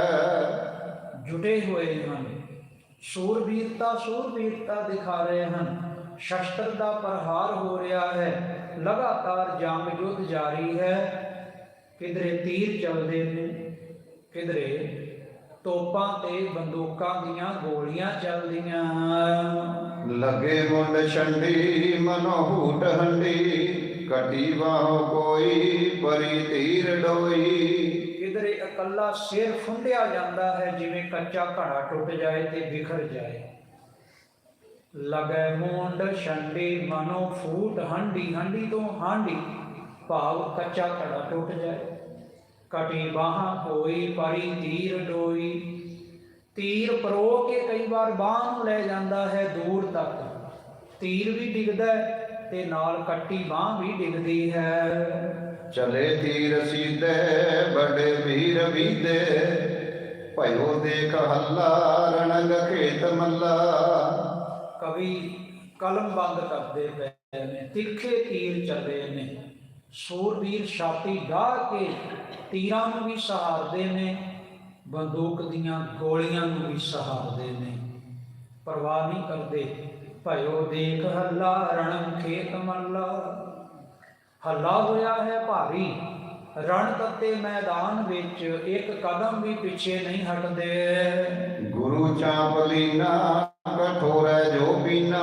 ਜੁਟੇ ਹੋਏ ਹਨ ਸੂਰਬੀਰਤਾ ਸੂਰਬੀਰਤਾ ਦਿਖਾ ਰਹੇ ਹਨ ਸ਼ਸਤਰ ਦਾ ਪ੍ਰਹਾਰ ਹੋ ਰਿਹਾ ਹੈ। ਲਗਾਤਾਰ ਜੰਗ ਯੁੱਧ ਜਾਰੀ ਹੈ। ਕਿਧਰੇ ਤੀਰ ਚੱਲਦੇ ਨੇ ਕਿਧਰੇ ਤੋਪਾਂ ਤੇ ਬੰਦੂਕਾਂ ਦੀਆਂ ਗੋਲੀਆਂ ਚੱਲਦੀਆਂ ਲਗੇ ਮੁੰਡ ਛੰਡੀ ਮਨੋ ਹੂਟ ਹੰਡੀ ਕਟੀ ਬਾਹੋ ਕੋਈ ਪਰੀ ਤੀਰ ਡੋਈ। ਕਿਧਰੇ ਇਕੱਲਾ ਸਿਰ ਫੁੰਡਿਆ ਜਾਂਦਾ ਹੈ ਜਿਵੇਂ ਕੱਚਾ ਘੜਾ ਟੁੱਟ ਜਾਏ ਤੇ ਬਿਖਰ ਜਾਏ। ਲਗੈ ਮੂੰਡ ਛੰਡੀ ਮਨੋ ਫੂਟ ਹੰਡੀ ਹੰਡੀ ਤੋਂ ਹਾਂਡੀ। ਭਾਵ ਕੱਚਾ ਘੜਾ ਟੁੱਟ ਜਾਏ। ਕਟੀ ਬਾਹਾਂ ਕੋਈ ਪਰੀ ਤੀਰ ਡੋਈ। ਤੀਰ ਪਰੋ ਕੇ ਕਈ ਵਾਰ ਬਾਹ ਨੂੰ ਲੈ ਜਾਂਦਾ ਹੈ ਦੂਰ ਤੱਕ। ਤੀਰ ਵੀ ਡਿੱਗਦਾ ਤੇ ਨਾਲ ਕੱਟੀ ਬਾਹ ਵੀ ਡਿੱਗਦੀ ਹੈ। ਚਲੇ ਤੀਰ ਸੀਧੇ ਬੜੇ ਵੀਰ ਵੀਦੇ ਭਇਓ ਦੇਖ ਹੱਲਾ, ਰਣੰਗ ਖੇਤ ਮੱਲਾ। ਕਵੀ ਕਲਮ ਬੰਦ ਕਰਦੇ ਪਏ ਨੇ, ਤਿੱਖੇ ਤੀਰ ਚੱਲੇ ਨੇ। ਸੂਰਬੀਰ ਛਾਤੀ ਢਾਹ ਕੇ ਤੀਰਾਂ ਨੂੰ ਵੀ ਸਹਾਰਦੇ ਨੇ, ਬੰਦੂਕ ਦੀਆਂ ਗੋਲੀਆਂ ਨੂੰ ਵੀ ਸਹਾਰਦੇ ਨੇ। ਪਰਵਾਹ ਨਹੀਂ ਕਰਦੇ, ਭਇਓ ਦੇਖ ਹੱਲਾ ਰਣ ਖੇਤ ਮੱਲਾ। ਹੱਲਾ ਹੋਇਆ ਹੈ ਭਾਰੀ, ਰਣ ਤੱਤੇ ਮੈਦਾਨ ਵਿੱਚ ਇੱਕ ਕਦਮ ਵੀ ਪਿੱਛੇ ਨਹੀਂ ਹਟਦੇ। ਗੁਰੂ ਚਾਂਪਲੀਨਾ ਕਠੋਰੈ ਜੋ ਪੀਨਾ,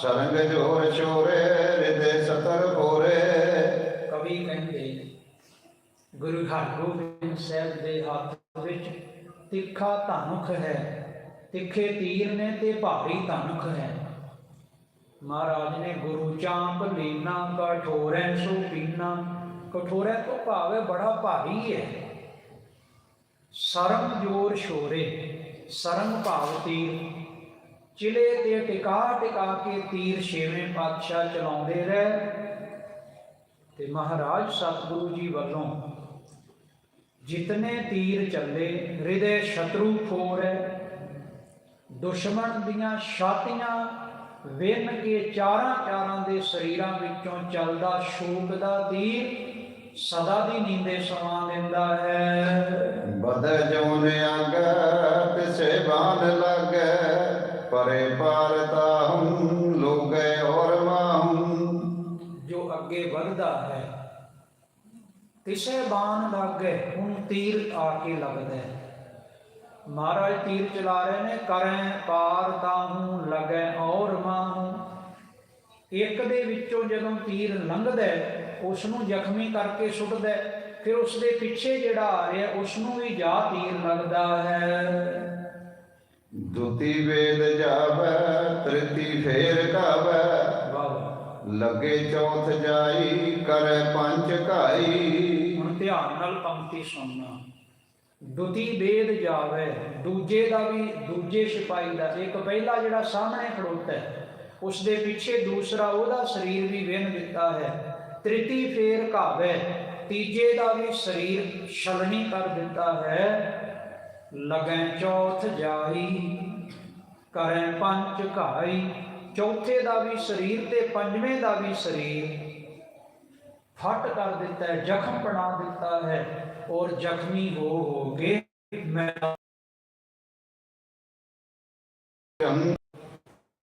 ਸਰੰਗ ਜੋਰ ਚੋਰੇ ਹਿਰਦੇ ਸਤਰ ਭੋਰੇ। ਕਵੀ ਕਹਿੰਦੇ, ਗੁਰੂ ਹਰਗੋਬਿੰਦ ਸਾਹਿਬ ਦੇ ਹੱਥ ਵਿੱਚ ਤਿੱਖਾ ਧਨੁਖ ਹੈ, ਤਿੱਖੇ ਤੀਰ ਨੇ ਤੇ ਭਾਰੀ ਧਨੁਖ ਹੈ। ਮਹਾਰਾਜ ਨੇ ਗੁਰੂ ਚਾਂਪ ਲੀਨਾ ਕਠੋਰੈ ਸੋ ਪੀਨਾ, ਕਠੋਰੈ ਤੋਂ ਭਾਵ ਬੜਾ ਭਾਰੀ ਹੈ। ਸਰਮ ਜੋਰ ਸ਼ੋਰੇ ਸਰਮ ਭਾਵ ਤੀਰ ਚਿਲੇ ਤੇ ਟਿਕਾ ਟਿਕਾ ਕੇ ਤੀਰ ਛੇਵੇਂ ਪਾਤਸ਼ਾਹ ਚਲਾਉਂਦੇ ਰਹੇ ਤੇ ਮਹਾਰਾਜ ਸਤਿਗੁਰੂ ਜੀ ਵੱਲੋਂ ਜਿਤਨੇ ਤੀਰ ਚੱਲੇ, ਹਿਰਦੇ ਸ਼ਤਰੂ ਫੋਰੇ ਦੁਸ਼ਮਣ ਦੀਆਂ ਛਾਤੀਆਂ ਵਿੰਨ ਕੇ ਚਾਰਾਂ ਚਾਰਾਂ ਦੇ ਸਰੀਰਾਂ ਵਿੱਚੋਂ ਚੱਲਦਾ ਸ਼ੋਕ ਦਾ ਤੀਰ ਸਦਾ ਦੀ ਨੀਂਦੇ ਸਵਾ ਦਿੰਦਾ ਹੈ। ਬਦ ਜੋਨ ਆਗੈ ਤਿਸੇ ਬਾਨ ਲਾਗੈ। ਪਰੇ ਪਾਰ ਤਾਹੂੰ ਲੋਗੈ ਔਰ ਮਾਹੂੰ। ਜੋ ਅੱਗੇ ਵਧਦਾ ਹੈ, ਤਿਸੇ ਬਾਣ ਲੱਗੇ, ਹੁਣ ਤੀਰ ਆ ਕੇ ਲੱਗਦਾ ਹੈ। ਮਹਾਰਾਜ ਤੀਰ ਚਲਾ ਰਹੇ ਨੇ, ਕਰੈ ਪਾਰ ਤਾਹੂ, ਲਗੈ ਔਰ ਮਾਹੂ। ਇੱਕ ਦੇ ਵਿੱਚੋਂ ਜਦੋਂ ਤੀਰ ਲੰਘਦਾ ਹੈ ਉਸ ਨੂੰ ਜ਼ਖਮੀ ਕਰਕੇ ਸੁੱਟਦਾ ਹੈ, ਫਿਰ ਉਸ ਦੇ ਪਿੱਛੇ ਜਿਹੜਾ ਆ ਰਿਹਾ ਉਸ ਨੂੰ ਵੀ ਜਾ ਤੀਰ ਲੱਗਦਾ ਹੈ। ਦੁਤੀ ਵੇਦ ਜਾਵੈ, ਤ੍ਰਿਤੀ ਫੇਰ ਕਾਵੈ। ਵਾਹ ਚੌਥ ਜਾਈ, ਕਰੈ ਪੰਚ ਘਾਈ। ਹੁਣ ਧਿਆਨ ਨਾਲ ਪੰਕਤੀ ਸੁਣਨਾ। ਦੁਤੀ ਵੇਦ ਜਾਵੇ, ਦੂਜੇ ਦਾ ਵੀ, ਦੂਜੇ ਸਿਪਾਹੀ ਦਾ ਇੱਕ ਪਹਿਲਾ ਜਿਹੜਾ ਸਾਹਮਣੇ ਖੜੋਤਾ ਹੈ ਉਸ ਦੇ ਪਿੱਛੇ ਦੂਸਰਾ ਉਹਦਾ ਸਰੀਰ ਵੀ ਵਿੰਨ ਦਿੱਤਾ ਹੈ। ਤ੍ਰਿਤੀ ਫੇਰ ਘਾਵੇ ਤੀਜੇ ਦਾ ਵੀ ਸਰੀਰ ਛਲਣੀ ਕਰ ਦਿੱਤਾ ਹੈ। ਲਗੈ ਚੌਥ ਜਾਈ, ਕਰੈ ਪੰਜ ਘਾਈ, ਚੌਥੇ ਦਾ ਵੀ ਸਰੀਰ ਤੇ ਪੰਜਵੇਂ ਦਾ ਵੀ ਸਰੀਰ। ਫਟ ਕਰ ਦਿੱਤਾ ਹੈ, ਜ਼ਖਮ ਬਣਾ ਦਿੱਤਾ ਹੈ ਔਰ ਜ਼ਖਮੀ ਹੋ ਹੋ ਕੇ ਮੈਂ